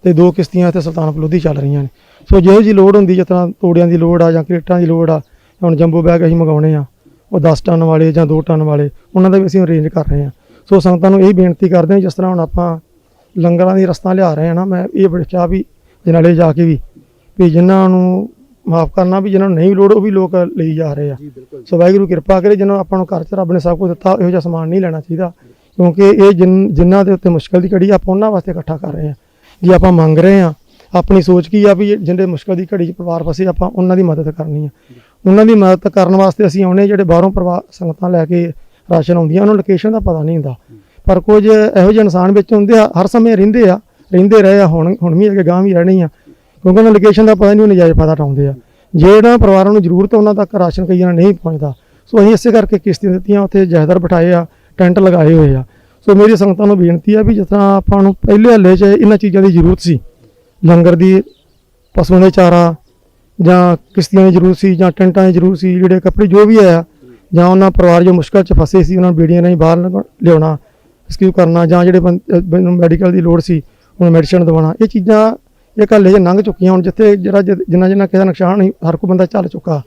ਤੇ ਦੋ ਕਿਸ਼ਤੀਆਂ ਇੱਥੇ ਸੁਲਤਾਨਪੁਰ ਲੋਧੀ ਚੱਲ ਰਹੀਆਂ ਨੇ। ਸੋ ਜਿਹੋ ਜੀ ਲੋੜ ਹੁੰਦੀ ਜਿਸ ਤਰ੍ਹਾਂ ਤੋੜਿਆਂ ਦੀ ਲੋੜ ਆ ਜਾਂ ਕ੍ਰੇਟਾਂ ਦੀ ਲੋੜ ਆ ਹੁਣ ਜੰਬੋ ਬੈਗ ਅਸੀਂ ਮੰਗਾਉਣੇ ਆ ਉਹ 10 ਟਨ ਵਾਲੇ ਜਾਂ 2 ਟਨ ਵਾਲੇ ਉਹਨਾਂ ਦਾ ਵੀ ਅਸੀਂ ਅਰੇਂਜ ਕਰ ਰਹੇ ਹਾਂ ਸੋ ਸੰਗਤਾਂ ਨੂੰ ਇਹ ਬੇਨਤੀ ਕਰਦੇ ਹਾਂ ਜਿਸ ਤਰ੍ਹਾਂ ਹੁਣ ਆਪਾਂ ਲੰਗਰਾਂ ਦੀ ਰਸਤਾ ਲਿਆ ਰਹੇ ਹਾਂ ਨਾ ਮੈਂ ਇਹ ਬੜਿਆ ਵੀ ਜਨਾਲੇ ਜਾ ਕੇ ਵੀ ਵੀ ਜਿਨ੍ਹਾਂ ਨੂੰ ਮਾਫ ਕਰਨਾ ਵੀ ਜਿਨ੍ਹਾਂ ਨੂੰ ਨਹੀਂ ਲੋੜ ਉਹ ਵੀ ਲੋਕ ਲਈ ਜਾ ਰਹੇ ਆ। ਸੋ ਵਾਹਿਗੁਰੂ ਕਿਰਪਾ ਕਰੇ ਜਿਹਨਾਂ ਆਪਾਂ ਨੂੰ ਘਰ 'ਚ ਰੱਬ ਨੇ ਸਭ ਕੁਝ ਦਿੱਤਾ ਇਹੋ ਜਿਹਾ ਸਮਾਨ ਨਹੀਂ ਲੈਣਾ ਚਾਹੀਦਾ ਕਿਉਂਕਿ ਇਹ ਜਿਨ ਜਿਨ੍ਹਾਂ ਦੇ ਉੱਤੇ ਮੁਸ਼ਕਲ ਦੀ ਘੜੀ ਆ, ਆਪਾਂ ਉਹਨਾਂ ਵਾਸਤੇ ਇਕੱਠਾ ਕਰ ਰਹੇ ਹਾਂ ਜੇ ਆਪਾਂ ਮੰਗ ਰਹੇ ਹਾਂ ਆਪਣੀ ਸੋਚ ਕੀ ਆ ਵੀ ਜਿਹੜੇ ਮੁਸ਼ਕਲ ਦੀ ਘੜੀ 'ਚ ਪਰਿਵਾਰ ਫਸੇ ਆਪਾਂ ਉਹਨਾਂ ਦੀ ਮਦਦ ਕਰਨੀ ਆ। ਉਹਨਾਂ ਦੀ ਮਦਦ ਕਰਨ ਵਾਸਤੇ ਅਸੀਂ ਆਉਣੇ ਜਿਹੜੇ ਬਾਹਰੋਂ ਪਰਿਵਾਰ ਸੰਗਤਾਂ ਲੈ ਕੇ ਰਾਸ਼ਨ ਆਉਂਦੀਆਂ, ਉਹਨਾਂ ਨੂੰ ਲੋਕੇਸ਼ਨ ਦਾ ਪਤਾ ਨਹੀਂ ਹੁੰਦਾ। ਪਰ ਕੁਝ ਇਹੋ ਜਿਹੇ ਇਨਸਾਨ ਵਿੱਚ ਹੁੰਦੇ ਆ, ਹਰ ਸਮੇਂ ਰਹਿੰਦੇ ਆ, ਰਹਿੰਦੇ ਰਹੇ ਆ, ਹੁਣ ਹੁਣ ਵੀ ਅੱਗੇ ਗਾਂ ਵੀ ਰਹਿਣੀ ਆ। ਕਿਉਂਕਿ ਉਹਨਾਂ ਲੋਕੇਸ਼ਨ ਦਾ ਪਤਾ ਨਹੀਂ, ਉਹ ਨਜਾਇਜ਼ ਫਾਇਦਾ ਉਠਾਉਂਦੇ ਆ। ਜਿਹੜਾ ਪਰਿਵਾਰਾਂ ਨੂੰ ਜ਼ਰੂਰਤ ਉਹਨਾਂ ਤੱਕ ਰਾਸ਼ਨ ਕਈਆਂ ਨੂੰ ਨਹੀਂ ਪਹੁੰਚਦਾ। ਸੋ ਅਸੀਂ ਇਸੇ ਕਰਕੇ ਕਿਸ਼ਤੀਆਂ ਦਿੱਤੀਆਂ, ਉੱਥੇ ਜਾਇਦਾਰ ਬਿਠਾਏ ਆ, ਟੈਂਟ ਲਗਾਏ ਹੋਏ ਆ। ਸੋ ਮੇਰੀ ਸੰਗਤਾਂ ਨੂੰ ਬੇਨਤੀ ਆ ਵੀ ਜਿਸ ਤਰ੍ਹਾਂ ਆਪਾਂ ਨੂੰ ਪਹਿਲੇ ਹੱਲੇ 'ਚ ਇਹਨਾਂ ਚੀਜ਼ਾਂ ਦੀ ਜ਼ਰੂਰਤ ਸੀ ਲੰਗਰ ਦੀ ਪਸ਼ੂਆਂ ਦਾ ਚਾਰਾ ਜਾਂ ਕਿਸ਼ਤੀਆਂ ਦੀ ਜ਼ਰੂਰਤ ਸੀ ਜਾਂ ਟੈਂਟਾਂ ਦੀ ਜ਼ਰੂਰਤ ਸੀ, ਜਿਹੜੇ ਕੱਪੜੇ ਜੋ ਵੀ ਆਇਆ ਜਾਂ ਉਹਨਾਂ ਪਰਿਵਾਰ ਜੋ ਮੁਸ਼ਕਲ 'ਚ ਫਸੇ ਸੀ, ਉਹਨਾਂ ਨੂੰ ਬੇੜੀਆਂ ਰਾਹੀਂ ਬਾਹਰ ਲਿਆਉਣਾ ਰੈਸਕਿਊ ਕਰਨਾ ਜਾਂ ਜਿਹੜੇ ਬੰਦੇ ਮੈਡੀਕਲ ਦੀ ਲੋੜ ਸੀ, ਉਹਨਾਂ ਮੈਡੀਸਨ ਦਵਾਉਣਾ, ਇਹ ਚੀਜ਼ਾਂ ਇਹ ਕੱਲੇ ਜੇ ਲੰਘ ਚੁੱਕੀਆਂ, ਹੁਣ ਜਿੱਥੇ ਜਿਹੜਾ ਜਿ- ਜਿੰਨਾ ਜਿੰਨਾ ਕਿਸੇ ਦਾ ਨੁਕਸਾਨ ਨਹੀਂ, ਹਰ ਕੋਈ ਬੰਦਾ ਚੱਲ ਚੁੱਕਾ।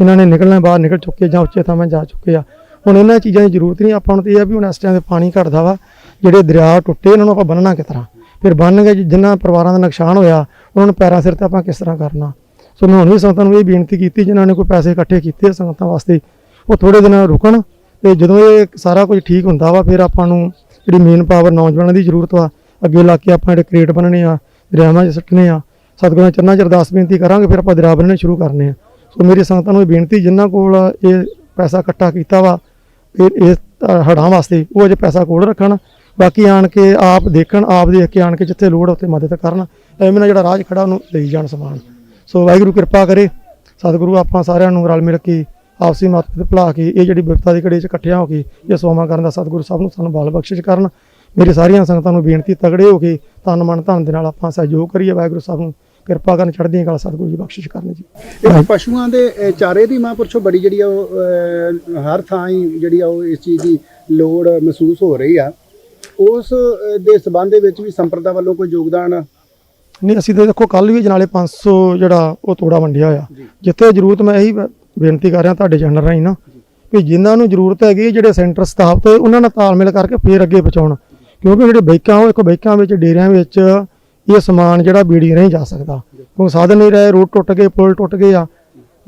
ਇਹਨਾਂ ਨੇ ਨਿਕਲਣਾ ਬਾਹਰ, ਨਿਕਲ ਚੁੱਕੇ ਜਾਂ ਉੱਚੇ ਥਾਵਾਂ ਜਾ ਚੁੱਕੇ ਆ। ਹੁਣ ਇਹਨਾਂ ਚੀਜ਼ਾਂ ਦੀ ਜ਼ਰੂਰਤ ਨਹੀਂ, ਆਪਾਂ ਨੂੰ ਤੇ ਇਹ ਆ ਵੀ ਹੁਣ ਇਸ ਟਾਈਮ ਤੇ ਪਾਣੀ ਘਟਦਾ ਵਾ, ਜਿਹੜੇ ਦਰਿਆ ਟੁੱਟੇ, ਇਹਨਾਂ ਨੂੰ ਆਪਾਂ ਬੰਨਣਾ ਕਿਸ ਤਰ੍ਹਾਂ? ਫਿਰ ਬੰਨ ਕੇ ਜਿੰਨਾ ਪਰਿਵਾਰਾਂ ਦਾ ਨੁਕਸਾਨ ਹੋਇਆ, ਉਹਨਾਂ ਨੂੰ ਪੈਰਾਂ ਸਿਰ ਤੇ ਆਪਾਂ ਕਿਸ ਤਰ੍ਹਾਂ ਕਰਨਾ? ਸੋ ਮੈਂ ਹੁਣ ਵੀ ਸੰਗਤਾਂ ਨੂੰ ਇਹ ਬੇਨਤੀ ਕੀਤੀ, ਜਿਨ੍ਹਾਂ ਨੇ ਕੋਈ ਪੈਸੇ ਇਕੱਠੇ ਕੀਤੇ ਆ ਸੰਗਤਾਂ ਵਾਸਤੇ, ਉਹ ਥੋੜੇ ਦਿਨ ਰੁਕਣ ਤੇ ਜਦੋਂ ਇਹ ਸਾਰਾ ਕੁਝ ਠੀਕ ਹੁੰਦਾ ਵਾ, ਫਿਰ ਆਪਾਂ ਨੂੰ ਜਿਹੜੀ ਮੇਨ ਪਾਵਰ ਨੌਜਵਾਨਾਂ ਦੀ ਜ਼ਰੂਰਤ ਵਾ, ਅੱਗੇ ਲਾ ਕੇ ਆਪਾਂ ਜਿਹੜੇ ਕ੍ਰੀਏਟ ਬਣਨੇ ਆ, ਦਰਿਆਵਾਂ 'ਚ ਸੁੱਟਣੇ ਆ, ਸਤਿਗੁਰਾਂ ਚਰਨਾਂ 'ਚ ਅਰਦਾਸ ਬੇਨਤੀ ਕਰਾਂਗੇ, ਫਿਰ ਆਪਾਂ ਦਰਿਆ ਬਣਨੇ ਸ਼ੁਰੂ ਕਰਨੇ ਆ। ਸੋ ਮੇਰੀ ਸੰਗਤਾਂ ਨੂੰ ਇਹ ਬੇਨਤੀ, ਜਿਨ੍ਹਾਂ ਕੋਲ ਇਹ ਪੈਸਾ ਇਕੱਠਾ ਕੀਤਾ ਵਾ, ਇਹ ਇਸ ਹੜਾਂ ਵਾਸਤੇ ਉਹ ਅਜੇ ਪੈਸਾ ਕੋਲ ਰੱਖਣ ਬਾਕੀ ਆਣ ਕੇ ਆਪ ਦੇਖਣ, ਆਪ ਦੇਖ ਕੇ ਆਣ ਕੇ ਜਿੱਥੇ ਲੋੜ ਉੱਥੇ ਮਦਦ ਕਰਨ, ਐਵੇਂ ਨਾ ਜਿਹੜਾ ਰਾਜ ਖੜਾ ਉਹਨੂੰ ਲਈ ਜਾਣ ਸਮਾਨ। ਸੋ ਵਾਹਿਗੁਰੂ ਕਿਰਪਾ ਕਰੇ, ਸਤਿਗੁਰੂ ਆਪਾਂ ਸਾਰਿਆਂ ਨੂੰ ਰਲ ਮਿਲ ਕੇ ਆਪਸੀ ਮਤ ਭੁਲਾ ਕੇ ਇਹ ਜਿਹੜੀ ਵਿਪਤਾ ਦੀ ਘੜੀ 'ਚ ਇਕੱਠਿਆਂ ਹੋ ਕੇ ਇਹ ਸੋਮਾ ਕਰਨ ਦਾ ਸਤਿਗੁਰੂ ਸਭ ਨੂੰ ਸਾਨੂੰ ਬਲ ਬਖਸ਼ਿਸ਼ ਕਰਨ। ਮੇਰੀ ਸਾਰੀਆਂ ਸੰਗਤਾਂ ਨੂੰ ਬੇਨਤੀ, ਤਗੜੇ ਹੋ ਕੇ ਤਨ ਮਨ ਧਨ ਦੇ ਨਾਲ ਆਪਾਂ ਸਹਿਯੋਗ ਕਰੀਏ। ਵਾਹਿਗੁਰੂ ਸਾਹਿਬ ਨੂੰ ਕਿਰਪਾ ਕਰਨ, ਚੜ੍ਹਦੀਆਂ ਕਲਾ ਸਤਿਗੁਰੂ ਜੀ ਬਖਸ਼ਿਸ਼ ਕਰਨ ਜੀ। ਇਹ ਪਸ਼ੂਆਂ ਦੇ ਚਾਰੇ ਦੀ ਮਹਾਂਪੁਰਸ਼ੋ ਬੜੀ ਜਿਹੜੀ ਆ ਉਹ ਹਰ ਥਾਂ ਹੀ ਜਿਹੜੀ ਆ ਉਹ ਇਸ ਚੀਜ਼ ਦੀ ਲੋੜ ਮਹਿਸੂਸ ਹੋ ਰਹੀ ਆ। ਉਸ ਦੇ ਸਬੰਧ ਦੇ ਵਿੱਚ ਵੀ ਸੰਪਰਦਾ ਵੱਲੋਂ ਕੋਈ ਯੋਗਦਾਨ? ਨਹੀਂ ਅਸੀਂ ਤਾਂ ਦੇਖੋ ਕੱਲ ਵੀ ਜਨਾਲੇ 500 ਜਿਹੜਾ ਉਹ ਤੋੜਾ ਵੰਡਿਆ ਹੋਇਆ। ਜਿੱਥੇ ਜ਼ਰੂਰਤ ਮੈਂ ਇਹੀ ਬੇਨਤੀ ਕਰ ਰਿਹਾ ਤੁਹਾਡੇ ਚੈਨਲ ਰਾਹੀਂ ਨਾ ਵੀ ਜਿਨ੍ਹਾਂ ਨੂੰ ਜ਼ਰੂਰਤ ਹੈਗੀ ਜਿਹੜੇ ਸੈਂਟਰ ਸਥਾਪਿਤ ਹੋਏ ਉਹਨਾਂ ਨਾਲ ਤਾਲਮੇਲ ਕਰਕੇ ਫੇਰ ਅੱਗੇ ਪਹੁੰਚਾਉਣ। ਕਿਉਂਕਿ ਜਿਹੜੇ ਬਾਈਕਾਂ ਉਹ ਇੱਕ ਬਾਈਕਾਂ ਵਿੱਚ ਡੇਰਿਆਂ ਵਿੱਚ ਇਹ ਸਮਾਨ ਜਿਹੜਾ ਬੀੜੀ ਨਹੀਂ ਜਾ ਸਕਦਾ। ਕਿਉਂਕਿ ਸਾਧਨ ਨਹੀਂ ਰਹੇ ਰੋਡ ਟੁੱਟ ਗਏ ਪੁਲ ਟੁੱਟ ਗਏ ਆ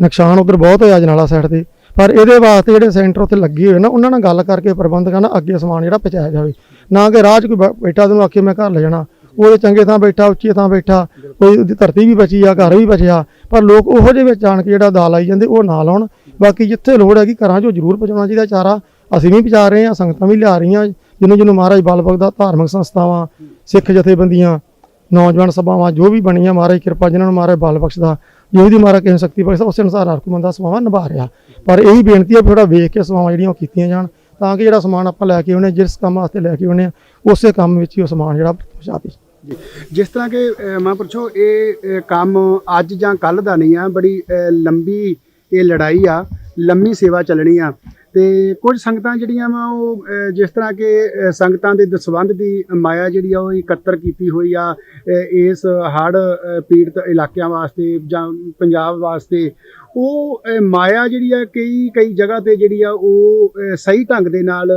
ਨੁਕਸਾਨ ਉਧਰ ਬਹੁਤ ਹੋਇਆ ਜਨਾਲਾ ਸਾਈਡ ਤੇ। ਪਰ ਇਹਦੇ ਵਾਸਤੇ ਜਿਹੜੇ ਸੈਂਟਰ ਉੱਤੇ ਲੱਗੇ ਹੋਏ ਨਾ ਉਹਨਾਂ ਨਾਲ ਗੱਲ ਕਰਕੇ ਪ੍ਰਬੰਧਕਾਂ ਨਾਲ ਅੱਗੇ ਸਮਾਨ ਜਿਹੜਾ ਪਹੁੰਚਾਇਆ ਜਾਵੇ। ਨਾ ਕਿ ਰਾਹ 'ਚ ਕੋਈ ਬੈ- ਬੈਠਾ ਤੈਨੂੰ ਆਖੇ ਮੈਂ ਘਰ ਲੈ ਜਾਣਾ। ਉਹ ਚੰਗੇ ਥਾਂ ਬੈਠਾ, ਉੱਚੀ ਥਾਂ ਬੈਠਾ, ਕੋਈ ਉਹਦੀ ਧਰਤੀ ਵੀ ਬਚੀ ਆ, ਘਰ ਵੀ ਬਚਿਆ, ਪਰ ਲੋਕ ਉਹੋ ਜਿਹੇ ਵਿੱਚ ਆਣ ਕੇ ਜਿਹੜਾ ਦਾਲ ਆਈ ਜਾਂਦੇ, ਉਹ ਨਾ ਲਾਉਣ। ਬਾਕੀ ਜਿੱਥੇ ਲੋੜ ਹੈਗੀ ਘਰਾਂ 'ਚੋਂ ਜ਼ਰੂਰ ਪਹੁੰਚਾਉਣਾ ਚਾਹੀਦਾ ਚਾਰਾ। ਅਸੀਂ ਵੀ ਪਹੁੰਚਾ ਰਹੇ ਹਾਂ, ਸੰਗਤਾਂ ਵੀ ਲਿਆ ਰਹੀਆਂ। ਜਿਹਨੂੰ ਜਿਹਨੂੰ ਮਹਾਰਾਜ ਬਲ ਬਖਸ਼ਦਾ ਧਾਰਮਿਕ ਸੰਸਥਾਵਾਂ, ਸਿੱਖ ਜਥੇਬੰਦੀਆਂ, ਨੌਜਵਾਨ ਸਭਾਵਾਂ, ਜੋ ਵੀ ਬਣੀਆਂ, ਮਹਾਰਾਜ ਕਿਰਪਾ ਜਿਨ੍ਹਾਂ ਨੂੰ ਮਹਾਰਾਜ ਬਾਲ ਬਖਸ਼ਦਾ। ਜੋ ਵੀ ਮਹਾਰਾਜ ਕਿਸੇ ਨੂੰ ਸ਼ਕਤੀ ਬਖਸ਼ਦਾ, ਉਸੇ ਅਨੁਸਾਰ ਹਰ ਕੋਈ ਬੰਦਾ ਸਭਾਵਾਂ ਨਿਭਾ ਰਿਹਾ। ਪਰ ਇਹੀ ਬੇਨਤੀ ਹੈ ਵੀ ਥੋੜਾ ਵੇਖ ਕੇ ਸਭਾਵਾਂ ਜਿਹੜੀਆਂ ਉਹ ਕੀਤੀਆਂ ਜਾਣ। ਤਾਂ ਕਿ ਜਿਹੜਾ ਸਮਾਨ ਆਪਾਂ ਲੈ ਕੇ ਆਉਣੇ ਜਿਸ ਕੰਮ ਵਾਸਤੇ ਲੈ ਕੇ ਆਉਣੇ ਆ ਉਸੇ ਕੰਮ ਵਿੱਚ ਹੀ ਉਹ ਸਮਾਨ ਜਿਹੜਾ ਪਹੁੰਚਾਵੇ ਜੀ। ਜਿਸ ਤਰ੍ਹਾਂ ਕਿ ਅ, ਮਹਾਂਪੁਰਸ਼ੋ ਇਹ ਕੰਮ ਅੱਜ ਜਾਂ ਕੱਲ ਦਾ ਨਹੀਂ ਆ ਬੜੀ ਲੰਬੀ ਇਹ ਲੜਾਈ ਆ ਲੰਮੀ ਸੇਵਾ ਚੱਲਣੀ ਆ। ਤੇ ਕੁਝ ਸੰਗਤਾਂ ਜਿਹੜੀਆਂ ਵਾ ਉਹ ਜਿਸ ਤਰ੍ਹਾਂ ਕਿ ਸੰਗਤਾਂ ਦੇ ਦਸਵੰਧ ਦੀ ਮਾਇਆ ਜਿਹੜੀ ਆ ਉਹ ਇਕੱਤਰ ਕੀਤੀ ਹੋਈ ਆ ਇਸ ਹੜ ਪੀੜਤ ਇਲਾਕਿਆਂ ਵਾਸਤੇ ਜਾਂ ਪੰਜਾਬ ਵਾਸਤੇ, ਉਹ ਮਾਇਆ ਜਿਹੜੀ ਆ ਕਈ ਕਈ ਜਗ੍ਹਾ ਤੇ ਜਿਹੜੀ ਆ ਉਹ ਸਹੀ ਢੰਗ ਦੇ ਨਾਲ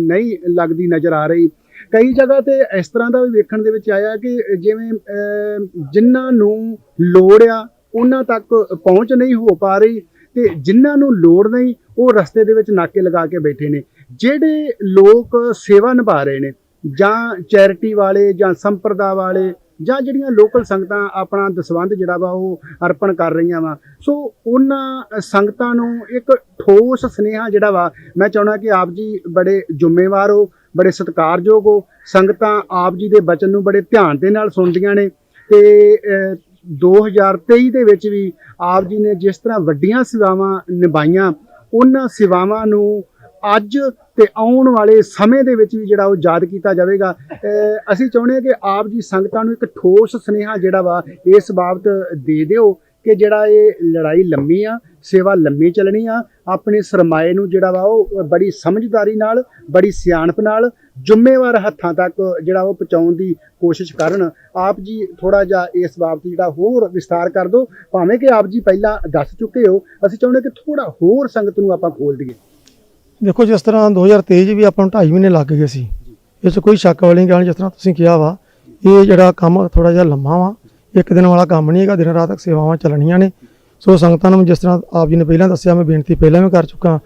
ਨਹੀਂ ਲੱਗਦੀ ਨਜ਼ਰ ਆ ਰਹੀ। ਕਈ ਜਗ੍ਹਾ ਤੇ ਇਸ ਤਰ੍ਹਾਂ ਦਾ ਵੀ ਵੇਖਣ ਦੇ ਵਿੱਚ ਆਇਆ ਕਿ ਜਿਵੇਂ ਜਿਨ੍ਹਾਂ ਨੂੰ ਲੋੜ ਆ, ਉਹਨਾਂ ਤੱਕ ਪਹੁੰਚ ਨਹੀਂ ਹੋ ਪਾ ਰਹੀ। ਤੇ ਜਿਨ੍ਹਾਂ ਨੂੰ ਲੋੜ ਨਹੀਂ, ਉਹ ਰਸਤੇ ਦੇ ਵਿੱਚ ਨਾਕੇ ਲਗਾ ਕੇ ਬੈਠੇ ਨੇ। ਜਿਹੜੇ ਲੋਕ ਸੇਵਾ ਨਿਭਾ ਰਹੇ ਨੇ, ਜਾਂ ਚੈਰਿਟੀ ਵਾਲੇ, ਜਾਂ ਸੰਪਰਦਾ ਵਾਲੇ, ਜਾਂ ਜਿਹੜੀਆਂ ਲੋਕਲ ਸੰਗਤਾਂ ਆਪਣਾ ਦਸਵੰਧ ਜਿਹੜਾ ਵਾ ਉਹ ਅਰਪਣ ਕਰ ਰਹੀਆਂ ਵਾ, ਸੋ ਉਹਨਾਂ ਸੰਗਤਾਂ ਨੂੰ ਇੱਕ ਠੋਸ ਸੁਨੇਹਾ ਜਿਹੜਾ ਵਾ, ਮੈਂ ਚਾਹੁੰਦਾ ਕਿ ਆਪ ਜੀ ਬੜੇ ਜ਼ਿੰਮੇਵਾਰ ਹੋ, ਬੜੇ ਸਤਿਕਾਰਯੋਗ ਹੋ। ਸੰਗਤਾਂ ਆਪ ਜੀ ਦੇ ਬਚਨ ਨੂੰ ਬੜੇ ਧਿਆਨ ਦੇ ਨਾਲ ਸੁਣਦੀਆਂ ਨੇ ਤੇ 2023 ਦੇ ਵਿੱਚ ਵੀ ਆਪ ਜੀ ਨੇ ਜਿਸ ਤਰ੍ਹਾਂ ਵੱਡੀਆਂ ਸੇਵਾਵਾਂ ਨਿਭਾਈਆਂ, ਉਹਨਾਂ ਸੇਵਾਵਾਂ ਨੂੰ ਅੱਜ ਤੇ ਆਉਣ ਵਾਲੇ ਸਮੇਂ ਦੇ ਵਿੱਚ ਵੀ ਜਿਹੜਾ ਉਹ ਯਾਦ ਕੀਤਾ ਜਾਵੇਗਾ। ਅਸੀਂ ਚਾਹੁੰਦੇ ਹਾਂ ਕਿ ਆਪ ਜੀ ਸੰਗਤਾਂ ਨੂੰ ਇੱਕ ਠੋਸ ਸੁਨੇਹਾ ਜਿਹੜਾ ਵਾ, ਇਸ ਬਾਬਤ ਦੇ ਦਿਓ ਕਿ ਜਿਹੜਾ ਇਹ ਲੜਾਈ ਲੰਮੀ ਆ ਸੇਵਾ ਲੰਮੀ ਚੱਲਣੀ ਆ ਆਪਣੇ ਸਰਮਾਏ ਨੂੰ ਜਿਹੜਾ ਵਾ ਉਹ ਬੜੀ ਸਮਝਦਾਰੀ ਨਾਲ ਬੜੀ ਸਿਆਣਪ ਨਾਲ ਜ਼ਿੰਮੇਵਾਰ ਹੱਥਾਂ ਤੱਕ ਜਿਹੜਾ ਉਹ ਪਹੁੰਚਾਉਣ ਦੀ ਕੋਸ਼ਿਸ਼ ਕਰਨ। ਆਪ ਜੀ ਥੋੜਾ ਜਿਹਾ ਇਸ ਬਾਬਤ ਜਿਹੜਾ ਹੋਰ ਵਿਸਤਾਰ ਕਰ ਦਿਓ ਭਾਵੇਂ ਕਿ ਆਪ ਜੀ ਪਹਿਲਾਂ ਦੱਸ ਚੁੱਕੇ ਹੋ ਅਸੀਂ ਚਾਹੁੰਦੇ ਕਿ ਥੋੜਾ ਹੋਰ ਸੰਗਤ ਨੂੰ ਆਪਾਂ ਖੋਲ ਦਈਏ। ਦੇਖੋ ਜਿਸ ਤਰ੍ਹਾਂ 2023 'ਚ ਵੀ ਆਪਾਂ ਨੂੰ 2.5 ਮਹੀਨੇ ਲੱਗ ਗਏ ਸੀ 'ਚ ਕੋਈ ਸ਼ੱਕ ਵਾਲੀ ਗੱਲ ਜਿਸ ਤਰ੍ਹਾਂ ਤੁਸੀਂ ਕਿਹਾ ਵਾ ਇਹ ਜਿਹੜਾ ਕੰਮ ਥੋੜਾ ਜਿਹਾ ਲੰਮਾ ਵਾ ਇੱਕ ਦਿਨ ਵਾਲਾ ਕੰਮ ਨਹੀਂ ਹੈਗਾ ਦਿਨ ਰਾਤ ਤੱਕ ਸੇਵਾਵਾਂ ਚੱਲਣੀਆਂ ਨੇ। ਸੋ ਸੰਗਤਾਂ ਨੂੰ ਜਿਸ ਤਰ੍ਹਾਂ ਆਪ ਜੀ ਨੇ ਪਹਿਲਾਂ ਦੱਸਿਆ, ਮੈਂ ਬੇਨਤੀ ਪਹਿਲਾਂ ਵੀ ਕਰ ਚੁੱਕਾ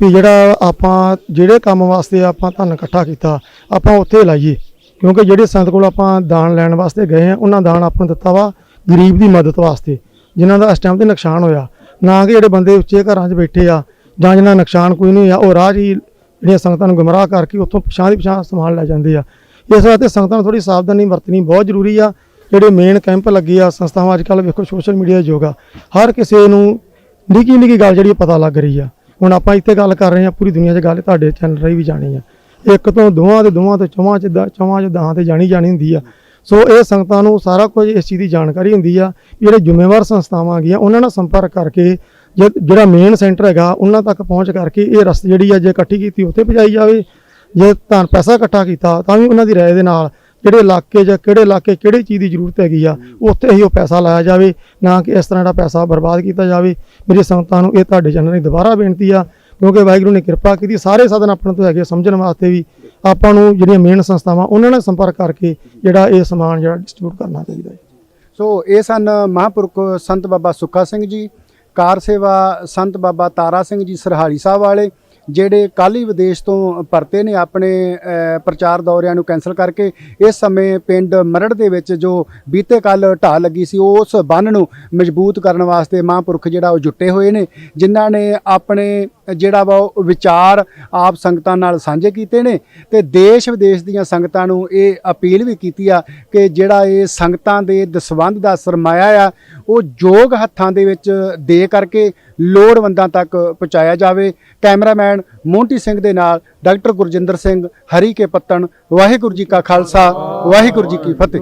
ਵੀ ਜਿਹੜਾ ਆਪਾਂ ਜਿਹੜੇ ਕੰਮ ਵਾਸਤੇ ਆਪਾਂ ਧਨ ਇਕੱਠਾ ਕੀਤਾ, ਆਪਾਂ ਉੱਥੇ ਲਾਈਏ। ਕਿਉਂਕਿ ਜਿਹੜੇ ਸੰਤ ਕੋਲ ਆਪਾਂ ਦਾਨ ਲੈਣ ਵਾਸਤੇ ਗਏ ਆ ਉਹਨਾਂ ਦਾਨ ਆਪਾਂ ਨੂੰ ਦਿੱਤਾ ਵਾ ਗਰੀਬ ਦੀ ਮਦਦ ਵਾਸਤੇ, ਜਿਨ੍ਹਾਂ ਦਾ ਇਸ ਟਾਈਮ ਤੇ ਨੁਕਸਾਨ ਹੋਇਆ। ਨਾ ਕਿ ਜਿਹੜੇ ਬੰਦੇ ਉੱਚੇ ਘਰਾਂ 'ਚ ਬੈਠੇ ਆ, ਜਾਂ ਜਿਨ੍ਹਾਂ ਦਾ ਨੁਕਸਾਨ ਕੋਈ ਨਹੀਂ ਆ ਉਹ ਰਾਹ 'ਚ ਹੀ ਜਿਹੜੀਆਂ ਸੰਗਤਾਂ ਨੂੰ ਗੁੰਮਰਾਹ ਕਰਕੇ ਉੱਥੋਂ ਪਛਾਣ ਦੀ ਪਛਾਣ ਸਮਾਨ ਲੈ ਜਾਂਦੇ ਆ। ਇਸ ਵਾਸਤੇ ਸੰਗਤਾਂ ਨੂੰ ਥੋੜੀ ਸਾਵਧਾਨੀ ਵਰਤਣੀ ਬਹੁਤ ਜ਼ਰੂਰੀ ਆ। ਜਿਹੜੇ ਮੇਨ ਕੈਂਪ ਲੱਗੇ ਆ ਸੰਸਥਾਵਾਂ ਅੱਜ ਕੱਲ੍ਹ ਵੇਖੋ ਸੋਸ਼ਲ ਮੀਡੀਆ ਦਾ ਯੁੱਗ ਆ, ਹਰ ਕਿਸੇ ਨੂੰ ਨਿੱਕੀ ਨਿੱਕੀ ਗੱਲ ਜਿਹੜੀ ਪਤਾ ਲੱਗ ਰਹੀ ਆ। ਹੁਣ ਆਪਾਂ ਇੱਥੇ ਗੱਲ ਕਰ ਰਹੇ ਆ, ਪੂਰੀ ਦੁਨੀਆ 'ਚ ਗੱਲ ਤੁਹਾਡੇ ਚੈਨਲ ਰਾਹੀਂ ਵੀ ਜਾਣੀ ਆ। ਇੱਕ ਤੋਂ ਦੋਵਾਂ ਤੇ ਦੋਵਾਂ ਤੋਂ ਚੌਵਾਂ 'ਚ ਦ- ਚੌਵਾਂ 'ਚ ਦਹਾਂ ਤੇ ਜਾਣੀ ਜਾਣੀ ਹੁੰਦੀ ਆ। ਸੋ ਇਹ ਸੰਗਤਾਂ ਨੂੰ ਸਾਰਾ ਕੁਝ ਇਸ ਚੀਜ਼ ਦੀ ਜਾਣਕਾਰੀ ਹੁੰਦੀ ਆ, ਵੀ ਜਿਹੜੇ ਜ਼ਿੰਮੇਵਾਰ ਸੰਸਥਾਵਾਂ ਹੈਗੀਆਂ, ਉਹਨਾਂ ਨਾਲ ਸੰਪਰਕ ਕਰਕੇ ਜਿਹੜਾ ਮੇਨ ਸੈਂਟਰ ਹੈਗਾ, ਉਹਨਾਂ ਤੱਕ ਪਹੁੰਚ ਕਰਕੇ ਇਹ ਰਸਤ ਜਿਹੜੀ ਆ ਜੇ ਇਕੱਠੀ ਕੀਤੀ, ਉੱਥੇ ਪਹੁੰਚਾਈ ਜਾਵੇ। ਜੇ ਧਨ, ਪੈਸਾ ਇਕੱਠਾ ਕੀਤਾ, ਤਾਂ ਵੀ ਉਹਨਾਂ ਦੀ ਰਾਏ ਦੇ ਨਾਲ ਜਿਹੜੇ ਇਲਾਕੇ ਜਾਂ ਕਿਹੜੇ ਇਲਾਕੇ ਕਿਹੜੀ ਚੀਜ਼ ਦੀ ਜ਼ਰੂਰਤ ਹੈਗੀ ਆ ਉੱਥੇ ਹੀ ਉਹ ਪੈਸਾ ਲਾਇਆ ਜਾਵੇ ਨਾ ਕਿ ਇਸ ਤਰ੍ਹਾਂ ਦਾ ਪੈਸਾ ਬਰਬਾਦ ਕੀਤਾ ਜਾਵੇ। ਮੇਰੀ ਸੰਗਤਾਂ ਨੂੰ ਇਹ ਤੁਹਾਡੇ ਚੈਨਲ ਦੀ ਦੁਬਾਰਾ ਬੇਨਤੀ ਆ ਕਿਉਂਕਿ ਵਾਹਿਗੁਰੂ ਨੇ ਕਿਰਪਾ ਕੀਤੀ ਸਾਰੇ ਸਾਧਨ ਆਪਣੇ ਤੋਂ ਹੈਗੇ ਸਮਝਣ ਵਾਸਤੇ ਵੀ ਆਪਾਂ ਨੂੰ ਜਿਹੜੀਆਂ ਮੇਨ ਸੰਸਥਾਵਾਂ ਉਹਨਾਂ ਨਾਲ ਸੰਪਰਕ ਕਰਕੇ ਜਿਹੜਾ ਇਹ ਸਮਾਨ ਜਿਹੜਾ ਡਿਸਟ੍ਰੀਬਿਊਟ ਕਰਨਾ ਚਾਹੀਦਾ ਹੈ। ਸੋ ਇਹ ਸਨ ਮਹਾਂਪੁਰਖ ਸੰਤ ਬਾਬਾ ਸੁੱਖਾ ਸਿੰਘ ਜੀ ਕਾਰ ਸੇਵਾ ਸੰਤ ਬਾਬਾ ਤਾਰਾ ਸਿੰਘ ਜੀ ਸਰਹਾਲੀ ਸਾਹਿਬ ਵਾਲੇ। ਜਿਹੜੇ ਕੱਲ੍ਹ ਹੀ ਵਿਦੇਸ਼ ਤੋਂ ਪਰਤੇ ਨੇ ਆਪਣੇ ਪ੍ਰਚਾਰ ਦੌਰਿਆਂ ਨੂੰ ਕੈਨਸਲ ਕਰਕੇ, ਇਸ ਸਮੇਂ ਪਿੰਡ ਮਰੜ ਦੇ ਵਿੱਚ ਜੋ ਬੀਤੇ ਕੱਲ ਢਾਹ ਲੱਗੀ ਸੀ ਉਸ ਬੰਨ ਨੂੰ ਮਜ਼ਬੂਤ ਕਰਨ ਵਾਸਤੇ ਮਹਾਂਪੁਰਖ ਜਿਹੜਾ ਉਹ ਜੁਟੇ ਹੋਏ ਨੇ, ਜਿਨ੍ਹਾਂ ਨੇ ਆਪਣੇ ਜਿਹੜਾ ਵਾ ਉਹ ਵਿਚਾਰ ਆਪ ਸੰਗਤਾਂ ਨਾਲ ਸਾਂਝੇ ਕੀਤੇ ਨੇ ਤੇ ਦੇਸ਼ ਵਿਦੇਸ਼ ਦੀਆਂ ਸੰਗਤਾਂ ਨੂੰ ਇਹ ਅਪੀਲ ਵੀ ਕੀਤੀ ਆ ਕਿ ਜਿਹੜਾ ਇਹ ਸੰਗਤਾਂ ਦੇ ਦਸਵੰਧ ਦਾ ਸਰਮਾਇਆ ਆ ਉਹ ਯੋਗ ਹੱਥਾਂ ਦੇ ਵਿੱਚ ਦੇ ਕਰਕੇ ਲੋੜਵੰਦਾਂ ਤੱਕ ਪਹੁੰਚਾਇਆ ਜਾਵੇ। ਕੈਮਰਾਮੈਨ ਮੋਂਟੀ ਸਿੰਘ ਦੇ ਨਾਲ ਡਾਕਟਰ ਗੁਰਜਿੰਦਰ ਸਿੰਘ, ਹਰੀ ਕੇ ਪੱਤਣ, ਵਾਹਿਗੁਰੂ ਜੀ ਕਾ ਖਾਲਸਾ, ਵਾਹਿਗੁਰੂ ਜੀ ਕੀ ਫਤਿਹ।